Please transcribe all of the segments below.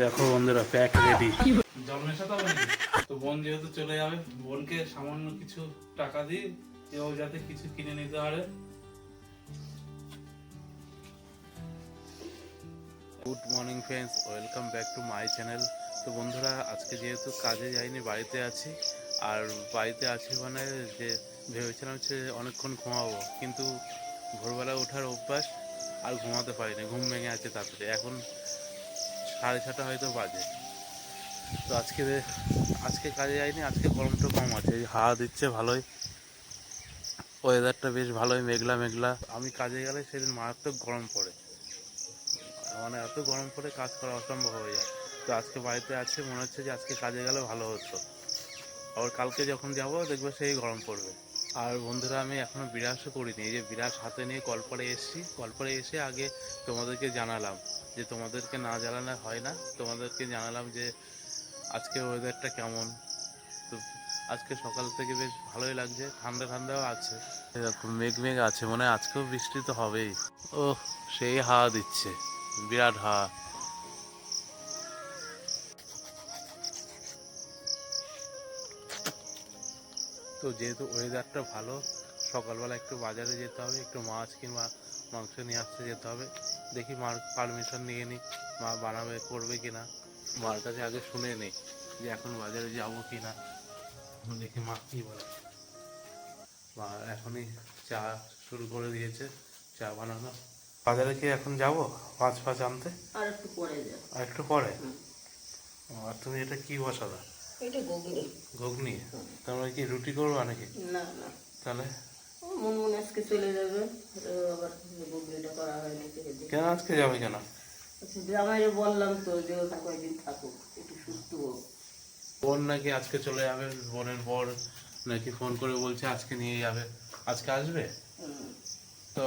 দেখো বন্ধুরা pack ready জন্মের সাথে হবে? তো বোন যেহেতু চলে যাবে বোনকে সামান্য কিছু টাকা দিই কেউ যাতে কিছু কিনে নিতে পারে। Good morning friends welcome back to my channel তো বন্ধুরা আজকে যেহেতু কাজে যাইনি বাড়িতে আছি। আর বাড়িতে আছি মানে যে ভেবেছিলাম যে অনেকক্ষণ ঘুমাবো কিন্তু ভোরবেলা ওঠার অভ্যাস আর ঘুমাতে পারিনি। ঘুম ভেঙে আছে তাড়াতাড়ি এখন সাড়ে ছটা হয়তো বাজে। তো আজকে আজকে কাজে যাইনি, আজকে গরমটা কম আছে। এই হাওয়া দিচ্ছে ভালোই। ওয়েদারটা বেশ ভালোই, মেঘলা মেঘলা। আমি কাজে গেলে সেদিন মারাত্মক গরম পড়ে। মানে এত গরম পড়ে কাজ করা অসম্ভব হয়ে যায়। তো আজকে বাড়িতে আছে, মনে হচ্ছে যে আজকে কাজে গেলে ভালো হতো। আবার কালকে যখন যাব, দেখবে সেই গরম পড়বে। আর বন্ধুরা, আমি এখনও বিরাসও করিনি। এই যে বিরাস হাতে নিয়ে কলপারে এসেছি। কলপারে এসে আগে তোমাদেরকে জানালাম। যে তোমাদেরকে না জানালে হয় না। তোমাদেরকে জানালাম যে আজকে ওয়েদারটা কেমন। তো আজকে সকাল থেকে বেশ ভালোই লাগছে, ঠান্ডা ঠান্ডাও আছে। এরকম মেঘ মেঘ আছে, মনে হয় আজকেও বৃষ্টি তো হবেই। ও সেই হাওয়া দিচ্ছে, বিরাট হাওয়া। তো যেহেতু ওয়েদারটা ভালো, সকালবেলা একটু বাজারে যেতে হবে, একটু মাছ কিংবা মাংস নিয়ে আসতে যেতে হবে। দেখি মার পারমিশন নিয়ে নিই মা বানাবে করবে কিনা। মার কাছে আগে শুনে নেই যে এখন বাজারে যাব কি না দেখি মা কি বলে। মা এখনই চা শুরু করে দিয়েছে চা বানানো। বাজারে কি এখন যাব পাঁচ ফাছ আনতে? আর একটু পরে আর একটু পরে? আর তুমি এটা কি বসাবে এটা ঘুগনি। ঘুগনি? তোমরা কি রুটি করব নাকি? না না। তাহলে মন মনে আজকে চলে যাবে। আবার ঘুগনিটা করা হয়নি কেন আজকে যাবে কেন? আচ্ছা জামাইরে বললাম তো যে ওখানে কয়েকদিন থাকুক একটু সুস্থ হোক। বোন নাকি আজকে চলে যাবে বোনের বর নাকি ফোন করে বলছে আজকে নিয়ে যাবে। আজকে আসবে? তো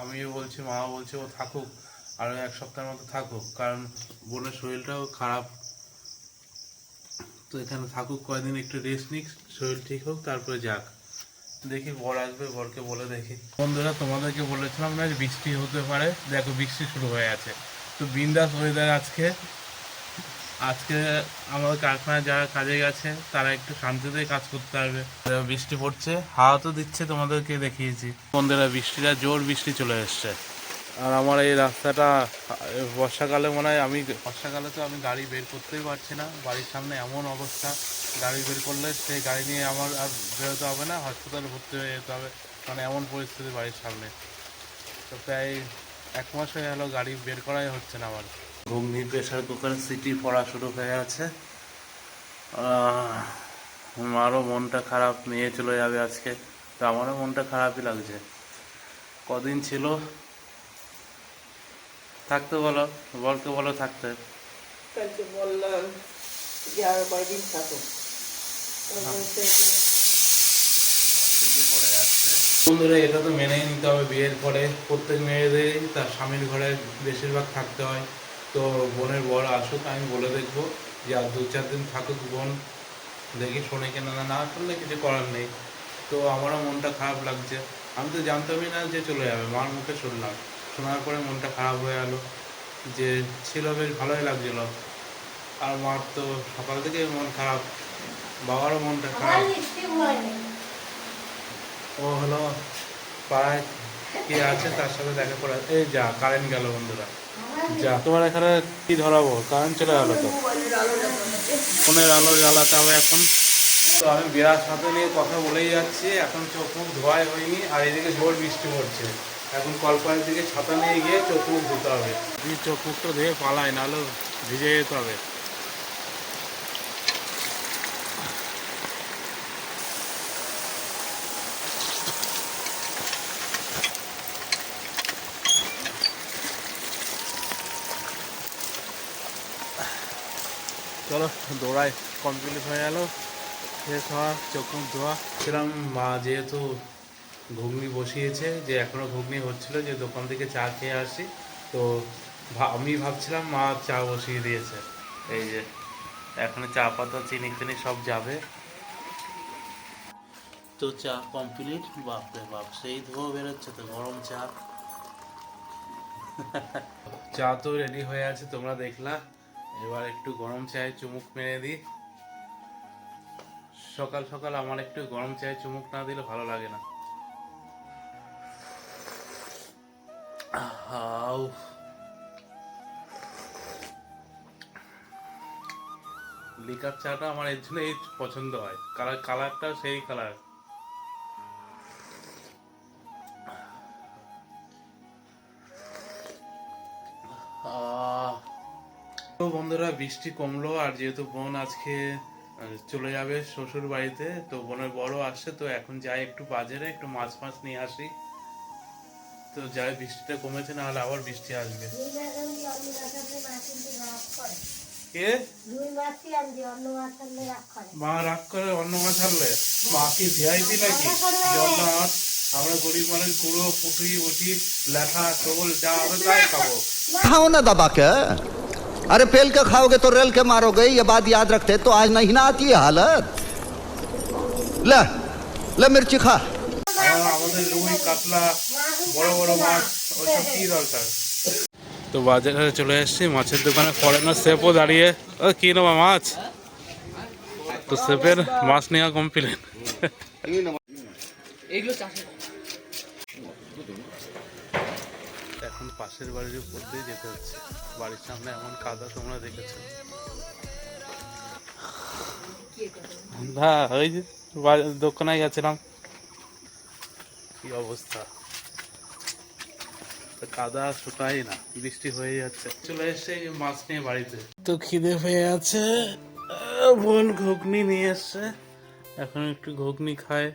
আমিও বলছি মা বলছে ও থাকুক আরও এক সপ্তাহের মতো থাকুক কারণ বোনের শরীরটাও খারাপ। তো এখানে থাকুক কয়দিন একটু রেস্ট নিক শরীর ঠিক হোক তারপরে যাক। দেখি বর আসবে, বরকে বলে দেখি। বন্ধুরা, তোমাদেরকে বলেছিলাম না যে বৃষ্টি হতে পারে? দেখো, বৃষ্টি শুরু হয়ে আছে তো বিন্দাস ওয়েদার আজকে। আজকে আমাদের কারখানায় যারা কাজে গেছে, তারা একটু শান্তিতে কাজ করতে পারবে। বৃষ্টি পড়ছে, হাওয়া তো দিচ্ছে, তোমাদেরকে দেখিয়েছি। বন্ধুরা, বৃষ্টিটা, জোর বৃষ্টি চলে এসছে। আর আমার এই রাস্তাটা, বর্ষাকালে মনে হয় আমি, বর্ষাকালে তো আমি গাড়ি বের করতেই পারছি না। বাড়ির সামনে এমন অবস্থা। গাড়ি বের করলে সেই গাড়ি নিয়ে আমার আর বেরোতে হবে না হসপিটালে ভর্তি হয়ে যেতে হবে। মানে এমন পরিস্থিতি বাড়ির সামনে। তো প্রায় এক মাস হয়ে গেল গাড়ি বের করাই হচ্ছে না আমার। ঘুগনি প্রেশার কুকার সিটি পড়া শুরু হয়ে আছে। আমারও মনটা খারাপ নিয়ে চলে যাবে আজকে। তো আমারও মনটা খারাপই লাগছে। কদিন ছিল? থাকতে বলো বলকে বলো থাকতে। কালকে বললাম যে আর কয়েকদিন যে, বন্ধুরা, এটা তো মেনেই নিতে হবে বিয়ের পরে। প্রত্যেক মেয়েদেরই তার স্বামীর ঘরে বেশিরভাগ থাকতে হয়। তো বোনের বর আসুক, আমি বলে দেখব যে আর দু চার দিন থাকুক বোন, দেখি শোনে কিনা না না শুনলে কিছু করার নেই। তো আমারও মনটা খারাপ লাগছে। আমি তো জানতামই না যে চলে যাবে, মার মুখে শুনলাম। শোনার পরে মনটা খারাপ হয়ে গেল যে ছিল, বেশ ভালোই লাগছিল। আর মার তো সকাল থেকে মন খারাপ। বাবারও মনটা খারাপ। ও হলো পাড়ায় কে আছে তার সাথে দেখা করে। এই যা কারেন্ট গেল বন্ধুরা। যা তোমার এখানে কি ধরাবো? কারেন্ট চলে গেল তো। ফোনের আলো জ্বালাতে হবে এখন। তো আমি বিরাট সাথে নিয়ে কথা বলেই যাচ্ছি। এখন চোখ মুখ ধোয়াই হয়নি আর এদিকে জোর বৃষ্টি পড়ছে। এখন কলপাড়ের দিকে ছাতা নিয়ে গিয়ে চোখ মুখ ধুতে হবে। চোখ মুখটা ধুয়ে পালায় নাহলে ভিজে যেতে হবে। চলো দৌড়াই কমপ্লিট হয়ে গেল। শেষ হওয়া চোখ মুখ ধোয়া। সেরকম মা যেহেতু ঘুগনি বসিয়েছে যে এখনও ঘুগনি হচ্ছিল যে দোকান থেকে চা খেয়ে আসি তো আমি ভাবছিলাম মা চা বসিয়ে দিয়েছে। এই যে এখন চা পাতা চিনি টিনি সব যাবে। তো চা কমপ্লিট বাপরে বাপ সেই ধোয়া বেরোচ্ছে তো গরম চা। চা তো রেডি হয়ে আছে তোমরা দেখলা। এবার একটু গরম চায়ে চুমুক মেরে দিই। সকাল সকাল আমার একটু গরম চায়ে চুমুক না দিলে ভালো লাগে না। হাউ। লিকার চাটা আমার এর জন্য পছন্দ হয়। কালার কালারটা সেই কালার। তো বন্ধুরা, বৃষ্টি কমলো আর যেহেতু বোন আজকে চলে যাবে শ্বশুর বাড়িতে, তো বোনের বড় আসছে, তো এখন যাই একটু বাজারে, একটু মাছ মাছ নিয়ে আসি। তো যাই, বৃষ্টিটা কমেছে না হলে আবার বৃষ্টি আসবে। মা রাগ করে অন্য মাছ আনলে? মা কি ভিআইপি নাকি? জল মাছ আমরা গরিব মানুষ কুড়ো পুটি উঠি লেখা যা তাই খাব। খাও না দাদাকে। अरे पेल के खाओगे तो रेल के मारोगे ये बात याद रखते तो आज नहीं ना आती है हालत ले ले मिर्ची खा আমার আমাদের রুই কাতলা বড় বড় মাছ ওইসব কি দরকার তো বাজারে চলে এসেছি মাছের দোকানে ফরেনার সেপও দাঁড়িয়ে ও কি নেবা মাছ তো সেপের মাছ নেওয়া কমপ্লিট এখন পাশের বাড়ির উপর দিয়ে যেতে হচ্ছে। বাড়ির সামনে এমন কাদা তোমরা দেখেছ? হ্যাঁ ওই যে দোকানে গেছিলাম। কি অবস্থা? কাদা শুকাই না বৃষ্টি হয়ে যাচ্ছে। চলে এসছে মাছ নিয়ে বাড়িতে। তো খিদে পেয়ে আছে। বোন ঘুগনি নিয়ে এসছে। এখন একটু ঘুগনি খায়।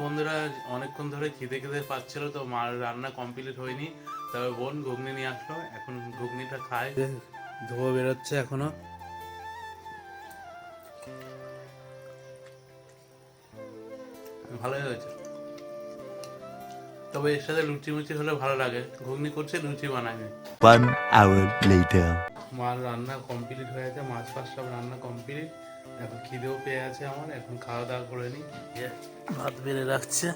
বন্ধুরা অনেকক্ষণ ধরে খিদে খিদে পাচ্ছিল তো মার রান্না কমপ্লিট হয়নি। তবে বোন ঘুগনি নিয়ে আসলো এখন ঘুগনিটা খায়। ধোয়া বেরোচ্ছে এখনও। ভালোই হয়েছে। তবে এর সাথে লুচি মুচি হলে ভালো লাগে। ঘুগনি করছে লুচি বানায়নি One hour later. মার রান্না কমপ্লিট হয়ে গেছে মাছ ফাছ সব রান্না কমপ্লিট। এখন খিদেও পেয়ে আছে আমার এখন খাওয়া দাওয়া করে নি ভাত বেড়ে রাখছে।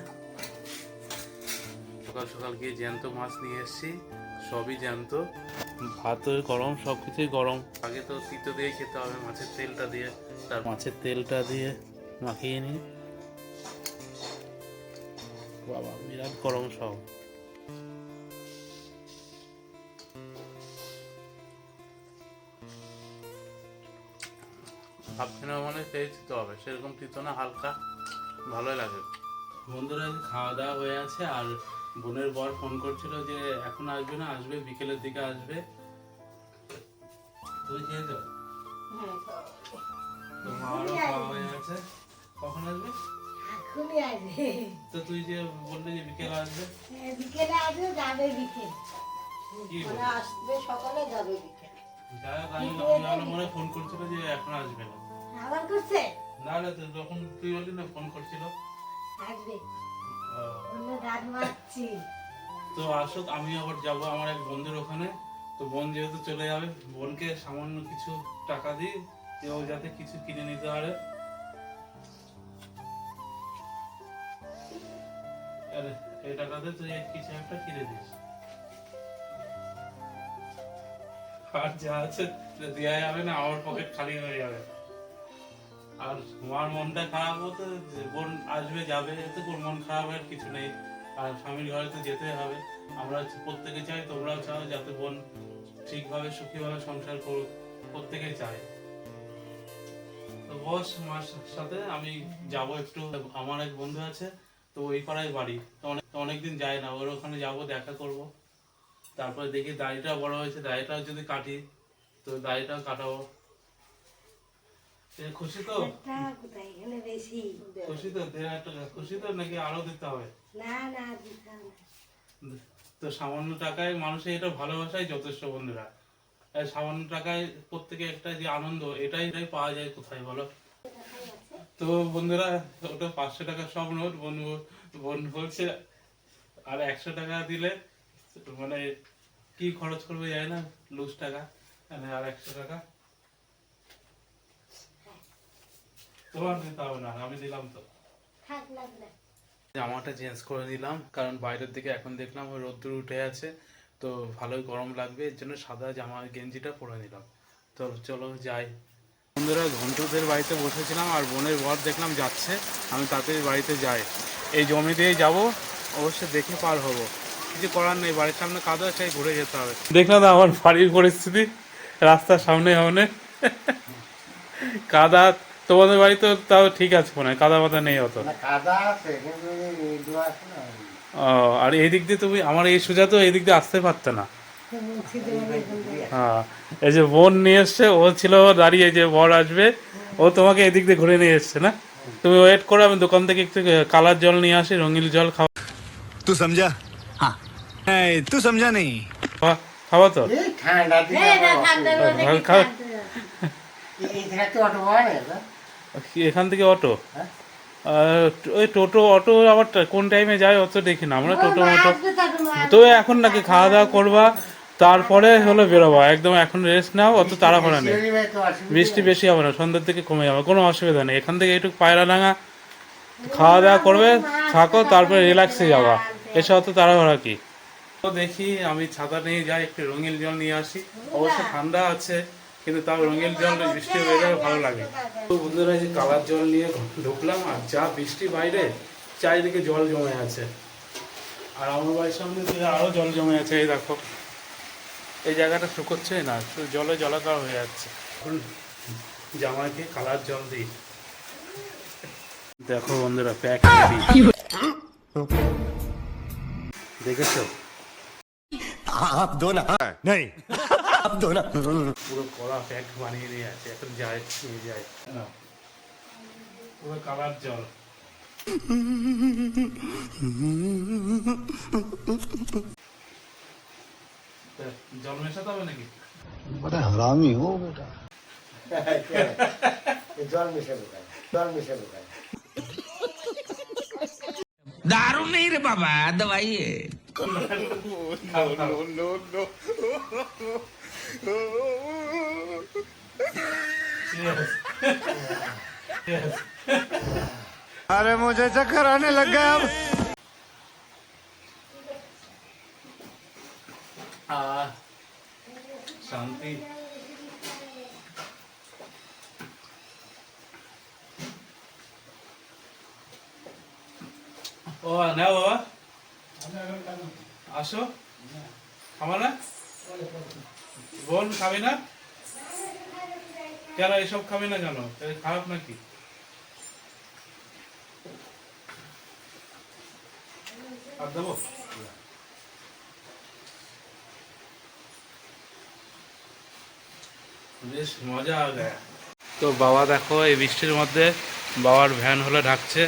সকাল সকাল গিয়ে জ্যান্ত মাছ নিয়ে এসেছি সবই জ্যান্ত। ভাতও গরম সব কিছুই গরম। আগে তো তিতো দিয়ে খেতে হবে মাছের তেলটা দিয়ে তার মাছের তেলটা দিয়ে মাখিয়ে নিই। বাবা বিরাট গরম সব। ভাবছি না মানে সেই তিতো হবে সেরকম তিতো না হালকা ভালোই লাগে। বন্ধুরা খাওয়া দাওয়া হয়ে আছে আর বোনের বর ফোন করছিল যে এখন আসবে না? আসবে বিকেলের দিকে আসবে। খেয়েছ তো মামারও খাওয়া হয়ে আছে। কখন আসবে? তো তুই যে বললি যে বিকেল আসবে? বিকেলে আসবে যাবে বিকেল। আসবে সকালে যাবে বিকেল। যাই হোক, আমি আমি মনে ফোন করছিল যে এখন আসবে না। আবার করছে? না না যখন তুই বললি না ফোন করছিল। আসবে অন্য গাছ মারছি তো আসুক আমি আবার যাব আমার এক বন্ধুর ওখানে। তো বোন যেহেতু চলে যাবে বোনকে সামান্য কিছু টাকা দিই ও যাতে কিছু কিনে নিতে পারে। আর এই টাকাতে তুই কিছু একটা কিনে দিস। আর যা আছে দেওয়া যাবে না আমার পকেট খালি হয়ে যাবে। আর আমার মনটা খারাপ হতো বোন আসবে, যাবে, এতে তোর মন খারাপ হওয়ার কিছু নেই। আর স্বামীর ঘরে তো যেতে হবে। আমরা প্রত্যেকে চাই, তোমরাও চাও যাতে বোন ঠিকভাবে, সুখীভাবে সংসার করুক। প্রত্যেকেই চায় তো বস, মার সাথে আমি যাব একটু। আমার এক বন্ধু আছে, তো ওই পাড়ায় বাড়ি। তো অনেক অনেকদিন যায় না, ওর ওখানে যাব, দেখা করব। তারপরে দেখি দাড়িটা বড় হয়েছে, দাড়িটাও যদি কাটি, তো দাড়িটাও কাটাবো। খুশি তো খুশি তো দেড় হাজার টাকা খুশি তো নাকি আরও দিতে হবে না না। তো সামান্য টাকায় মানুষের এটা ভালোবাসাই যথেষ্ট বন্ধুরা সামান্য টাকায় প্রত্যেকে একটা যে আনন্দ এটাই এটাই পাওয়া যায় কোথায় বলো তো বন্ধুরা ওটা পাঁচশো টাকার সব নোট বন্ধু বোন বলছে আর একশো টাকা দিলে মানে কি খরচ করবে যায় না লুজ টাকা আর একশো টাকা তোমার দিতে হবে না আমি দিলাম তো। জামাটা চেঞ্জ করে নিলাম কারণ বাইরের দিকে এখন দেখলাম ওই রোদ্দুর উঠে আছে তো ভালোই গরম লাগবে এর জন্য সাদা জামা গেঞ্জিটা পরে নিলাম। তো চলো যাই। বন্ধুরা ঘন্টুদের বাড়িতে বসেছিলাম আর বোনের বর দেখলাম যাচ্ছে আমি তাদের বাড়িতে যাই। এই জমি দিয়ে যাব অবশ্যই দেখে পার হব। কিছু করার নেই বাড়ির সামনে কাদা সেই ঘুরে যেতে হবে। দেখলাম আমার বাড়ির পরিস্থিতি রাস্তার সামনে সামনে। কাদা তোমাদের বাড়ি তো তাও ঠিক আছে মনে হয় কাদা মাদা নেই অত ও আর এই দিক দিয়ে তুমি আমার এই সোজা তো এই দিক দিয়ে আসতে পারতো না। হ্যাঁ এই যে বোন নিয়ে এসছে ও ছিল দাঁড়িয়ে যে বর আসবে ও তোমাকে এদিক দিয়ে ঘুরে নিয়ে এসছে না? তুমি ওয়েট করো আমি দোকান থেকে একটু কালার জল নিয়ে আসি রঙিন জল খাও। তুই সমঝা হ্যাঁ তুই সমঝা নেই খাওয়া তো? ঠান্ডা এখান থেকে অটো? ওই টোটো অটো আবার কোন টাইমে যায় অত দেখি না আমরা টোটো মোটো। তো এখন নাকি খাওয়া দাওয়া করবা তারপরে হলো বেরোবা একদম এখন রেস্ট নাও অত তাড়াহুড়া নেই। বৃষ্টি বেশি হবে না সন্ধ্যের দিকে কমে যাবে কোনো অসুবিধা নেই। এখান থেকে একটু পায়রা ডাঙা খাওয়া দাওয়া করবে থাকো তারপরে রিল্যাক্সে যাবা। এসে অত তাড়াহুড়া কি? তো দেখি আমি ছাতা নিয়ে যাই একটু রঙিন জল নিয়ে আসি। অবশ্য ঠান্ডা আছে। কিন্তু তাও রঙিন জল বৃষ্টি ওয়েদার ভালো লাগে তো বন্ধুরা এই যে কালার জল নিয়ে ঢুকলাম আর যা বৃষ্টি বাইরে চারিদিকে জল জমে আছে আর আমার বাড়ির সামনে তো আরো জল জমে আছে এই দেখো এই জায়গাটা শুকোচ্ছে না শুধু জলে জলাকার হয়ে যাচ্ছে এখন জামাকে কালার জল দিই দেখো বন্ধুরা প্যাক দেখেছো आप दो ना नहीं শব্দ না। পুরো প্যাক বানিয়ে নিয়ে আছে এখন যায় নিয়ে যায়। পুরো কালার জল। জল মেশাতে হবে নাকি? বড় হারামি হো বেটা। জল মেশাবে জল মেশাবে দারুণ নেই রে বাবা দবাই নো নো নো अरे मुझे चक्कर आने लग गया अब আহ, শান্তি ও না বাবা আসো খাবা না বোন খাবে না? কেন এসব খাবে না কেন খারাপ নাকি? আর দেবো? বেশ মজা তো বাবা দেখো, এই বৃষ্টির মধ্যে বাবার ভ্যান হলে ঢাকছে,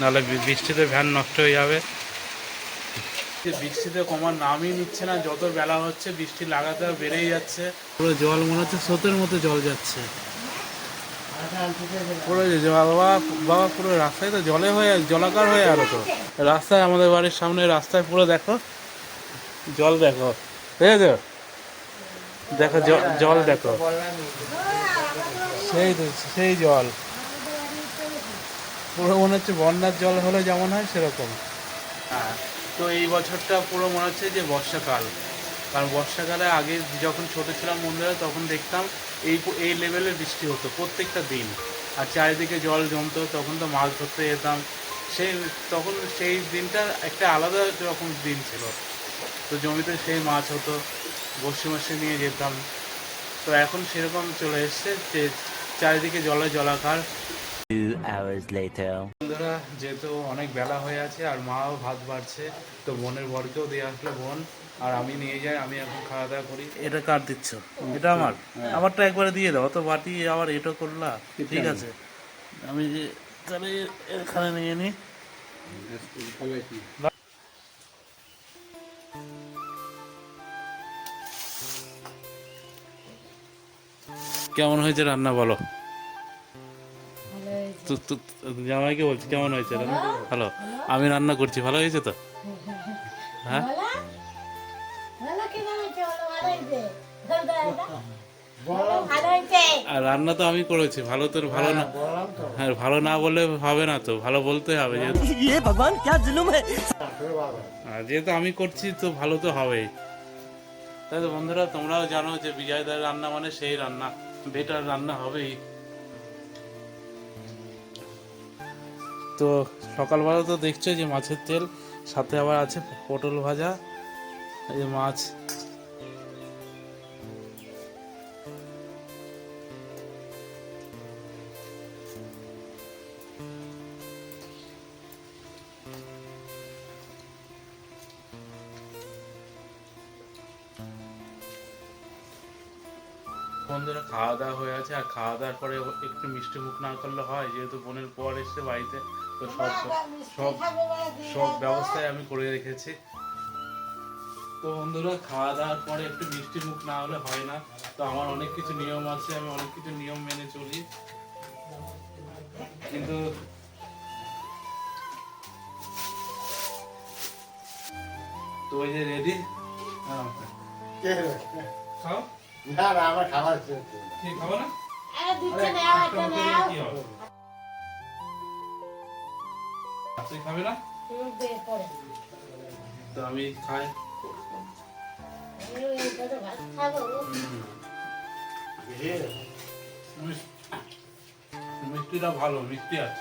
নাহলে বৃষ্টিতে ভ্যান নষ্ট হয়ে যাবে। বৃষ্টিতে কমার নামই নিচ্ছে না, যত বেলা হচ্ছে বৃষ্টি লাগাতার বেড়েই যাচ্ছে। পুরো জল মনে হচ্ছে স্রোতের মতো জল যাচ্ছে। পুরো বাবা বাবা, পুরো রাস্তায় তো জলে হয়ে, জলাকার হয়ে আরও তো। রাস্তায়, আমাদের বাড়ির সামনে রাস্তায় পুরো দেখো, জল দেখো, দেখেছ? দেখো, জল দেখো। সেই সেই জল। পুরো মনে হচ্ছে বন্যার জল হলে যেমন হয় সেরকম। হ্যাঁ তো এই বছরটা পুরো মনে হচ্ছে যে বর্ষাকাল। কারণ বর্ষাকালে আগে যখন ছোটো ছিলাম বন্ধুরা, তখন দেখতাম এই এই লেভেলের বৃষ্টি হতো প্রত্যেকটা দিন। আর চারিদিকে জল জমতো, তখন তো মাছ ধরতে যেতাম। সেই তখন সেই দিনটা একটা আলাদা রকম দিন ছিল। তো জমিতে সেই মাছ হতো বসে বসে নিয়ে যেতাম। তো এখন সেরকম চলে এসছে যে চারিদিকে জলে জলাকার। বন্ধুরা যেহেতু অনেক বেলা হয়ে আছে আর মাও ভাত বাড়ছে তো বোনের বরকেও দিয়ে আসলো বোন। আর আমি নিয়ে যাই আমি এখন খাওয়া দাওয়া করি। এটা কার দিচ্ছ? এটা আমার? আমারটা একবারে দিয়ে দাও তো বাটি আবার এটা করলা? ঠিক আছে। আমি যে তাহলে এখানে নিয়ে নিই কেমন হয়েছে রান্না বলো? জামাইকে বলছি কেমন হয়েছে ভালো। আমি রান্না করছি ভালো হয়েছে তো? হ্যাঁ? আর রান্না তো আমি করেছি ভালো তোর ভালো না। হ্যাঁ, হ্যাঁ ভালো না বলে হবে না তো ভালো বলতে হবে যেহেতু। আমি করছি তো ভালো তো হবেই। তাই তো বন্ধুরা তোমরাও জানো যে বিজয় রান্না মানে সেই রান্না বেটার রান্না হবেই। তো সকালবেলা তো দেখছ যে মাছের তেল, সাথে আবার আছে পটল ভাজা, এই মাছ। বন্ধুরা খাওয়া দাওয়া হয়ে আছে, আর খাওয়া দাওয়ার পরে একটু মিষ্টি মুখ না করলে হয়, যেহেতু বোনের পর এসছে বাড়িতে। তো সব সব সব ব্যবস্থাই আমি করে রেখেছি। তো বন্ধুরা খাওয়া দাওয়ার পরে একটু মিষ্টি মুখ না হলে হয় না। তো আমার অনেক কিছু নিয়ম আছে আমি অনেক কিছু নিয়ম মেনে চলি। কিন্তু তো ওই যে রেডি খাও? না না আমার খাবার কি খাব না? আরে দিচ্ছে নাও একটা নাও। কি হবে? তুই খাবে না? তো আমি খাই। মিষ্টিটা ভালো মিষ্টি আছে।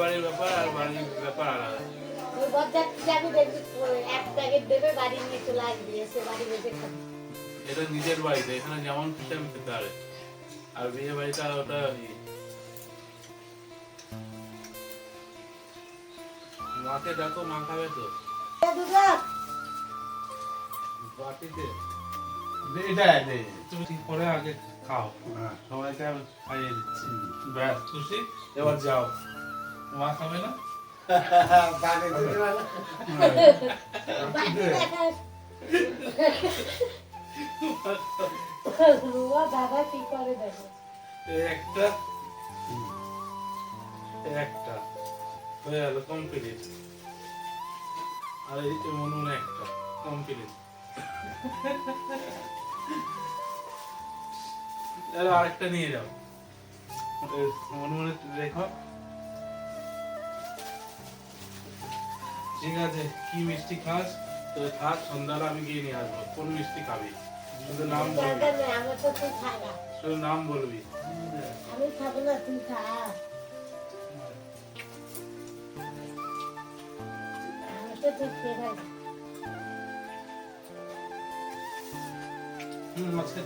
বাড়ির ব্যাপার আর বাড়ির ব্যাপার আলাদা। এটা নিজের বাড়িতে এখানে যেমন খুশি আমি খেতে পারে। আর বিয়ে ওটা মাকে ডাকো মা খাবে তো। বাটিতে। এটা তুমি ঠিক করে আগে খাও। সবাইকে আমি খাইয়ে দিচ্ছি। ব্যাস। খুশি? এবার যাও। মা খাবে না? বাড়ি দিতে পারো? রুয়া দাদা কি করে দেখো? এই একটা। এই একটা। হয়ে গেল কমপ্লিট আর এই যে মনুন একটা কমপ্লিট আরেকটা নিয়ে যাও। মনে রেখো। ঠিক আছে কি মিষ্টি খাস? তো থাক সন্ধ্যাবেলা আমি গিয়ে নিয়ে আসব। কোন মিষ্টি খাবি? শুধু নাম বলবি। শুধু নাম বলবি। আমি খাব না তুই খা।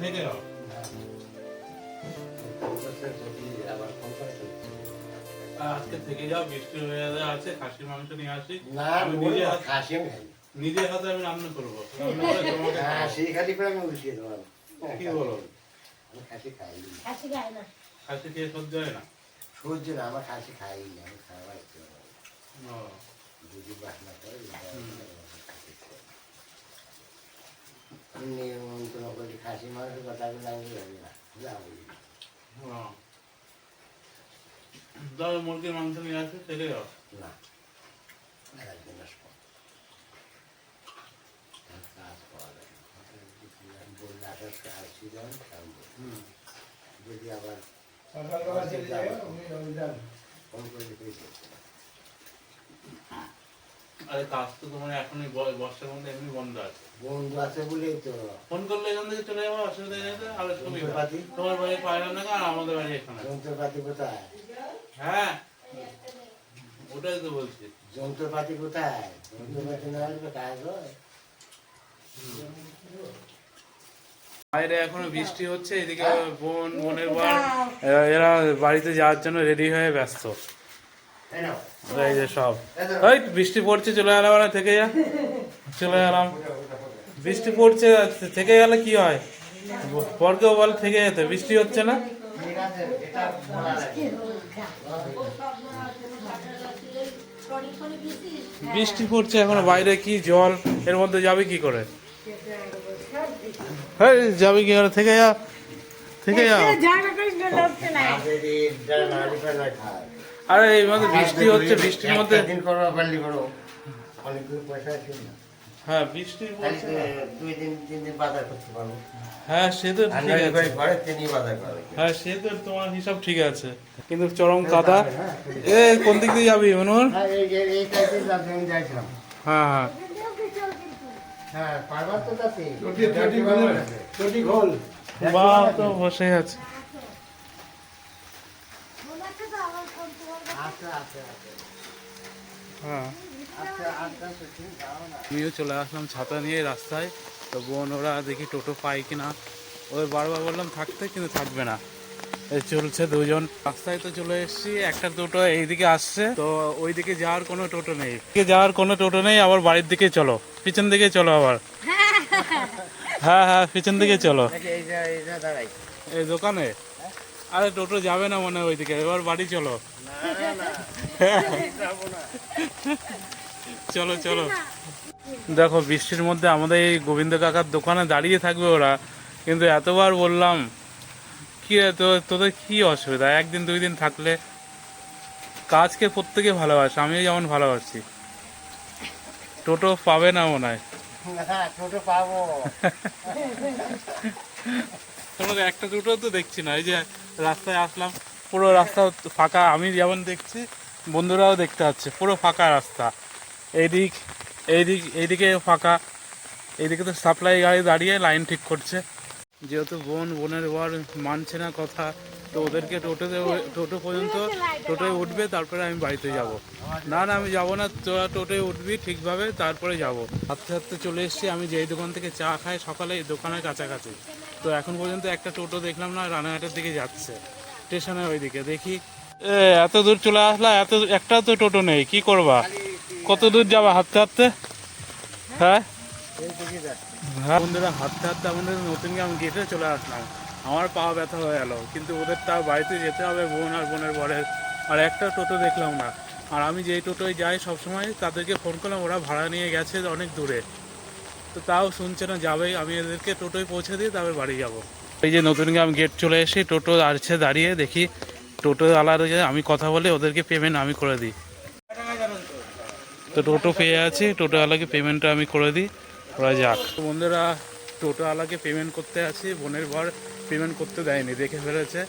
থাকি যাও। আবার করে। আর আজকে থেকে যাও বৃষ্টি হয়ে যাবে আছে খাসির মাংস নিয়ে আসি। না নিজে খাসি খাই। নিজের হাতে আমি রান্না করব। হ্যাঁ খাসি করে আমি উঠিয়ে দেবো। কি বলো? খাসি খাই খাসি খায় না। খাসি খেয়ে সহ্য হয় না? সহ্য না আমার খাসি খাই না আমি খাওয়া ইচ্ছে করে যদি বাসনা করে আমি নিমন্ত্রণ করি খাসি মাংস কথা বলে আমি না। যাব। দাও মুরগির মাংস নিয়ে আসি না আর কাজ যান ফোন করে আরে তো তোমার এখনই বর্ষার মধ্যে এমনি বন্ধ আছে। বন্ধু আছে বলেই তো। ফোন করলে এখান থেকে চলে যাব অসুবিধা নেই যন্ত্রপাতি তোমার বাড়ি পায়রা না আর আমাদের বাড়ি এখানে যন্ত্রপাতি কোথায়? হ্যাঁ। ওটাই তো বলছি। যন্ত্রপাতি কোথায়? যন্ত্রপাতি না আসবে কাজ হয়। বাইরে এখনও বৃষ্টি হচ্ছে এদিকে বোন বোনের বার এরা- বাড়িতে যাওয়ার জন্য রেডি হয়ে ব্যস্ত। এই যে সব। ওই বৃষ্টি পড়ছে চলে গেলাম না থেকে যা। চলে গেলাম বৃষ্টি পড়ছে থেকে গেলে কি হয়? পরকেও বল থেকে যেতে বৃষ্টি হচ্ছে না? বৃষ্টি পড়ছে এখন বাইরে কি জল এর মধ্যে যাবে কি করে? হ্যাঁ যাবে কি করে? থেকে যা থেকে যাও আরে এই মধ্যে বৃষ্টি হচ্ছে বৃষ্টির মধ্যে দিন করো অনেকগুলো পয়সা আছে। না হ্যাঁ বৃষ্টি পড়ছে দুই দিন তিন দিন বাজার করতে পারব। হ্যাঁ সে তো ঠিক আছে। ঘরে তিনি বাজার করে হ্যাঁ সে তো তোমার হিসাব ঠিক আছে। কিন্তু চরম কাদা এ কোন দিক দিয়ে যাবি মনোহর হ্যাঁ এই এই হ্যাঁ হ্যাঁ। হ্যাঁ পারবার তো তাতে বা তো বসে আছে। আচ্ছা আচ্ছা আচ্ছা। হ্যাঁ। আচ্ছা আচ্ছা না আমিও চলে আসলাম ছাতা নিয়ে রাস্তায়। তো বোন ওরা দেখি টোটো পাই কিনা ওদের বারবার বললাম থাকতে কিন্তু থাকবে না। চলছে দুজন। রাস্তায় তো চলে এসেছি একটা টোটো এইদিকে আসছে। তো ওইদিকে যাওয়ার কোনো টোটো নেই। যাওয়ার কোনো টোটো নেই আবার বাড়ির দিকে চলো। পিছন দিকে চলো আবার। হ্যাঁ হ্যাঁ পিছন দিকে চলো। এই দোকানে? আরে টোটো যাবে না মনে হয় ওইদিকে। এবার বাড়ি চলো। চলো চলো। দেখো বৃষ্টির মধ্যে আমাদের এই গোবিন্দ কাকার দোকানে দাঁড়িয়ে থাকবে ওরা। কিন্তু এতবার বললাম কি তোদের কি অসুবিধা? একদিন দুই দিন থাকলে কাজকে প্রত্যেকে ভালোবাসে আমিও যেমন ভালোবাসি। টোটো পাবে না মনে হয়। ছোট পাবো। তোমাকে একটা দুটো তো দেখছি না এই যে রাস্তায় আসলাম পুরো রাস্তা ফাঁকা আমি যেমন দেখছি বন্ধুরাও দেখতে পাচ্ছে পুরো ফাঁকা রাস্তা। এইদিক এইদিক এইদিকে ফাঁকা। এইদিকে তো সাপ্লাই গাড়ি দাঁড়িয়ে লাইন ঠিক করছে। যেহেতু বোন, বোনের বর মানছে না কথা, তো ওদেরকে টোটোতে টোটো পর্যন্ত টোটোয় উঠবে, তারপরে আমি বাড়িতে যাব। না না, আমি যাব না, তোরা টোটোয় উঠবি ঠিকভাবে, তারপরে যাব। হাঁটতে হাঁটতে চলে এসেছি, আমি যেই দোকান থেকে চা খাই, সকালে এই দোকানের কাছাকাছি। তো এখন পর্যন্ত একটা টোটো দেখলাম না, রানাঘাটের দিকে যাচ্ছে। স্টেশনের ওইদিকে দেখি। এত দূর চলে আসলা, এত একটা তো টোটো নেই, কি করবা? কত দূর যাবা হাঁটতে হাঁটতে? হ্যাঁ? হ্যাঁ। বন্ধুরা, হাঁটতে হাঁটতে আমাদের নতুন গ্রাম গেটে চলে আসলাম। আমার পা ব্যথা হয়ে গেল, কিন্তু ওদের তাও বাড়িতে যেতে হবে, বোন আর বোনের বরের আর একটা টোটো দেখলাম না। আর আমি যেই টোটোয় যাই, সবসময় তাদেরকে ফোন করলাম, ওরা ভাড়া নিয়ে গেছে অনেক দূরে। তো তাও শুনছে না যাবেই আমি এদেরকে টোটোয় পৌঁছে দিয়ে তারপরে বাড়ি যাব। এই যে নতুন গ্রাম গেট চলে এসে টোটো আছে দাঁড়িয়ে দেখি। টোটো আলার আমি কথা বলে ওদেরকে পেমেন্ট আমি করে দিই। তো টোটো পেয়ে আছি। টোটোওয়ালাকে পেমেন্টটা আমি করে দিই। ওরা যাক। বন্ধুরা টোটোওয়ালাকে পেমেন্ট করতে আছি। বোনের বর পেমেন্ট করতে দেয়নি, দেখে ফেলেছে।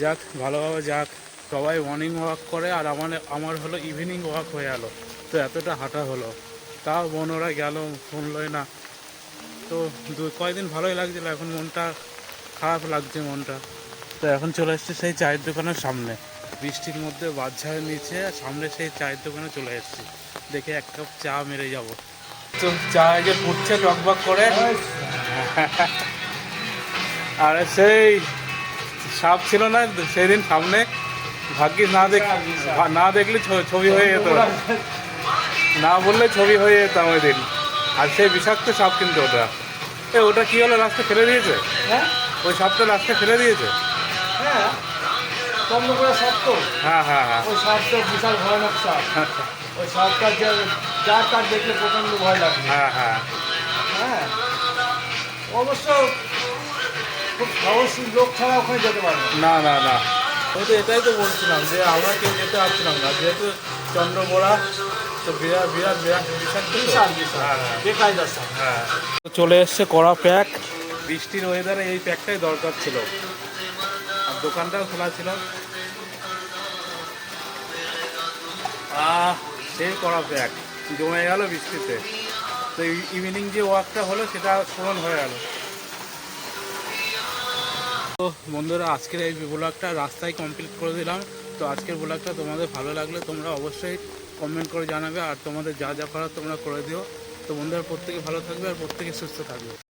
যাক, ভালোভাবে যাক। সবাই মর্নিং ওয়াক করে আর আমার আমার হলো ইভিনিং ওয়াক হয়ে গেলো তো এতটা হাঁটা হলো। তাও বোন ওরা গেল শুনলোই না। তো দু, কয়দিন ভালোই লাগছিল। এখন মনটা খারাপ লাগছে মনটা। তো এখন চলে এসছে সেই চায়ের দোকানের সামনে। বৃষ্টির মধ্যে বাচ্চার নিচে সামনে সেই চায়ের দোকানে চলে এসেছি। দেখে এক কাপ চা মেরে যাব। তো চা যে ফুটছে টকবক করে। আর সেই সাপ ছিল না সেদিন সামনে। ভাগ্যিস না দেখ না দেখলে ছ- ছবি হয়ে যেত। না বললে ছবি হয়ে যেতাম ওই দিন। আর সেই বিষাক্ত সাপ কিন্তু ওটা। এ ওটা কি হলো লাস্টে ফেলে দিয়েছে? ওই সাপটা লাস্টে ফেলে দিয়েছে? হ্যাঁ। চন্দ্রপুরের সাপ হ্যাঁ হ্যাঁ হ্যাঁ। ওই সাপটা বিশাল ভয়ানক সাপ ওই সাপটা যে যার তার দেখলে প্রচণ্ড ভয় লাগে হ্যাঁ হ্যাঁ। হ্যাঁ। অবশ্য খুব সাহসী লোক ছাড়া ওখানে যেতে পারবে না। না না আমি তো এটাই তো বলছিলাম যে আমরা কেউ যেতে পারছিলাম না যেহেতু চন্দ্রবোড়া তো বিরাট বিরাট বিরাট বিশাল বিশাল। হ্যাঁ হ্যাঁ। বেকায়দার সাপ হ্যাঁ। চলে এসছে কড়া প্যাক। বৃষ্টির ওয়েদারে এই প্যাকটাই দরকার ছিল। দোকানটাও খোলা ছিল। আহ সেই কড়া প্যাক জমে গেল বৃষ্টিতে তো ইভিনিং যে ওয়াকটা হলো, সেটা পূরণ হয়ে গেল। তো বন্ধুরা, আজকের এই ব্লগটা রাস্তায় কমপ্লিট করে দিলাম। তো আজকের ব্লগটা তোমাদের ভালো লাগলে তোমরা অবশ্যই কমেন্ট করে জানাবে। আর তোমাদের যা যা করার তোমরা করে দিও। তো বন্ধুরা, প্রত্যেকে ভালো থাকবে আর প্রত্যেকে সুস্থ থাকবে।